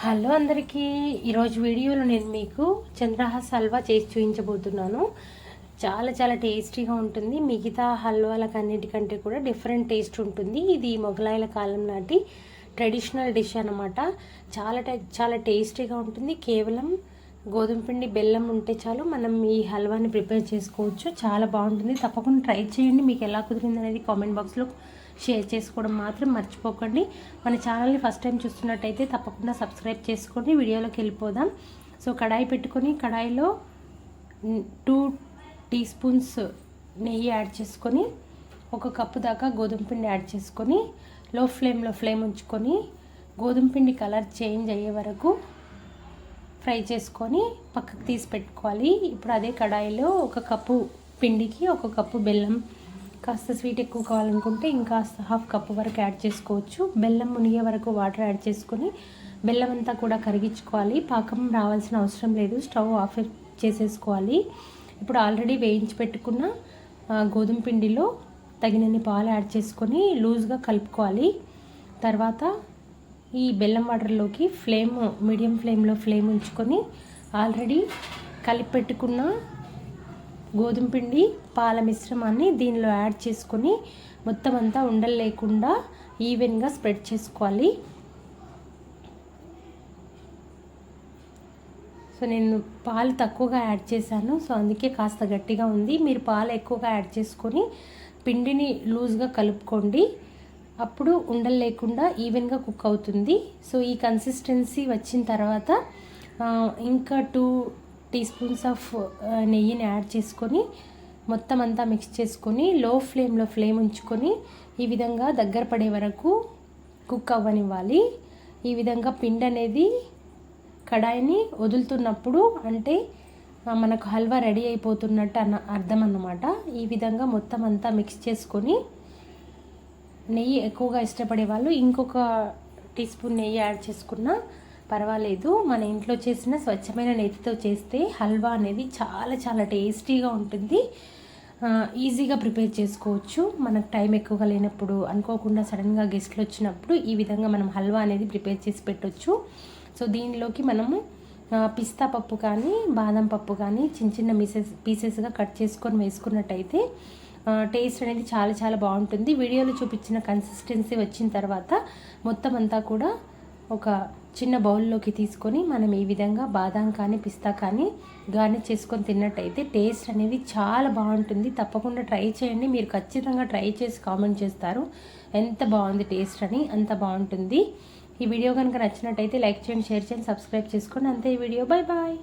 Hello అందరికీ. ఈరోజు వీడియోలో నేను మీకు చంద్రహాస్ హల్వా చేసి చూపించబోతున్నాను. చాలా చాలా టేస్టీగా ఉంటుంది. మిగతా హల్వాలకు అన్నిటికంటే కూడా డిఫరెంట్ టేస్ట్ ఉంటుంది. ఇది మొఘలాయల కాలం నాటి ట్రెడిషనల్ డిష్ అనమాట చాలా చాలా టేస్టీగా ఉంటుంది. కేవలం గోధుమ పిండి బెల్లం ఉంటే చాలు మనం ఈ హల్వాని ప్రిపేర్ చేసుకోవచ్చు. చాలా బాగుంటుంది. తప్పకుండా ట్రై చేయండి. మీకు ఎలా కుదిరింది అనేది కామెంట్ బాక్స్లో షేర్ చేసుకోవడం మాత్రం మర్చిపోకండి. మన ఛానల్ని ఫస్ట్ టైం చూస్తున్నట్టయితే తప్పకుండా సబ్స్క్రైబ్ చేసుకోండి వీడియోలోకి వెళ్ళిపోదాం. సో కడాయి పెట్టుకొని కడాయిలో టూ టీ స్పూన్స్ నెయ్యి యాడ్ చేసుకొని ఒక కప్పు దాకా గోధుమ పిండి యాడ్ చేసుకొని లో ఫ్లేమ్లో ఫ్లేమ్ ఉంచుకొని గోధుమ పిండి కలర్ చేంజ్ అయ్యే వరకు ఫ్రై చేసుకొని పక్కకు తీసి పెట్టుకోవాలి. ఇప్పుడు అదే కడాయిలో ఒక కప్పు పిండికి ఒక కప్పు బెల్లం కాస్త స్వీట్ ఎక్కువ కావాలనుకుంటే ఇంకా హాఫ్ కప్ వరకు యాడ్ చేసుకోవచ్చు. బెల్లం మునిగే వరకు వాటర్ యాడ్ చేసుకొని బెల్లం అంతా కూడా కరిగించుకోవాలి. పాకం రావాల్సిన అవసరం లేదు. స్టవ్ ఆఫ్ చేసేసుకోవాలి. ఇప్పుడు ఆల్రెడీ వేయించి పెట్టుకున్న గోధుమ పిండిలో తగినన్ని పాలు యాడ్ చేసుకొని లూజ్గా కలుపుకోవాలి. తర్వాత ఈ బెల్లం వాటర్లోకి ఫ్లేమ్ మీడియం ఫ్లేమ్లో ఫ్లేమ్ ఉంచుకొని ఆల్రెడీ కలిపి పెట్టుకున్న గోధుమ పిండి పాల మిశ్రమాన్ని దీనిలో యాడ్ చేసుకొని మొత్తం అంతా ఉండలు లేకుండా ఈవెన్గా స్ప్రెడ్ చేసుకోవాలి. సో నేను పాలు తక్కువగా యాడ్ చేశాను. సో అందుకే కాస్త గట్టిగా ఉంది. మీరు పాలు ఎక్కువగా యాడ్ చేసుకొని పిండిని లూజ్గా కలుపుకోండి. అప్పుడు ఉండలు లేకుండా ఈవెన్గా కుక్ అవుతుంది. సో ఈ కన్సిస్టెన్సీ వచ్చిన తర్వాత ఇంకా టూ టీ స్పూన్స్ ఆఫ్ నెయ్యిని యాడ్ చేసుకొని మొత్తం అంతా మిక్స్ చేసుకొని లో ఫ్లేమ్లో ఫ్లేమ్ ఉంచుకొని ఈ విధంగా దగ్గర పడే వరకు కుక్ అవ్వనివ్వాలి. ఈ విధంగా పిండి అనేది కడాయిని వదులుతున్నప్పుడు అంటే మనకు హల్వా రెడీ అయిపోతున్నట్టు అన్న అర్థం అన్నమాట. ఈ విధంగా మొత్తం అంతా మిక్స్ చేసుకొని నెయ్యి ఎక్కువగా ఇష్టపడే వాళ్ళు ఇంకొక టీ స్పూన్ నెయ్యి యాడ్ చేసుకున్నా పర్వాలేదు. మన ఇంట్లో చేసిన స్వచ్ఛమైన నెయ్యితో చేస్తే హల్వా అనేది చాలా చాలా టేస్టీగా ఉంటుంది. ఈజీగా ప్రిపేర్ చేసుకోవచ్చు. మనకు టైం ఎక్కువగా లేనప్పుడు అనుకోకుండా సడన్గా గెస్ట్లు వచ్చినప్పుడు ఈ విధంగా మనం హల్వా అనేది ప్రిపేర్ చేసి పెట్టవచ్చు సో దీనిలోకి మనము పిస్తా పప్పు కానీ బాదం పప్పు కానీ చిన్న చిన్న మిసెస్ పీసెస్గా కట్ చేసుకొని వేసుకున్నట్టయితే టేస్ట్ అనేది చాలా చాలా బాగుంటుంది. వీడియోలో చూపించిన కన్సిస్టెన్సీ వచ్చిన తర్వాత మొత్తం అంతా కూడా ఒక చిన్న బౌల్లోకి తీసుకొని మనం ఈ విధంగా బాదాం కానీ పిస్తా కానీ గార్నిష్ చేసుకొని తిన్నట్టయితే టేస్ట్ అనేది చాలా బాగుంటుంది. తప్పకుండా ట్రై చేయండి. మీరు ఖచ్చితంగా ట్రై చేసి కామెంట్ చేస్తారు. ఎంత బాగుంది టేస్ట్ అని అంత బాగుంటుంది. ఈ వీడియో కనుక నచ్చినట్టయితే లైక్ చేయండి షేర్ చేయండి సబ్స్క్రైబ్ చేసుకోండి. అంతే ఈ వీడియో. Bye bye.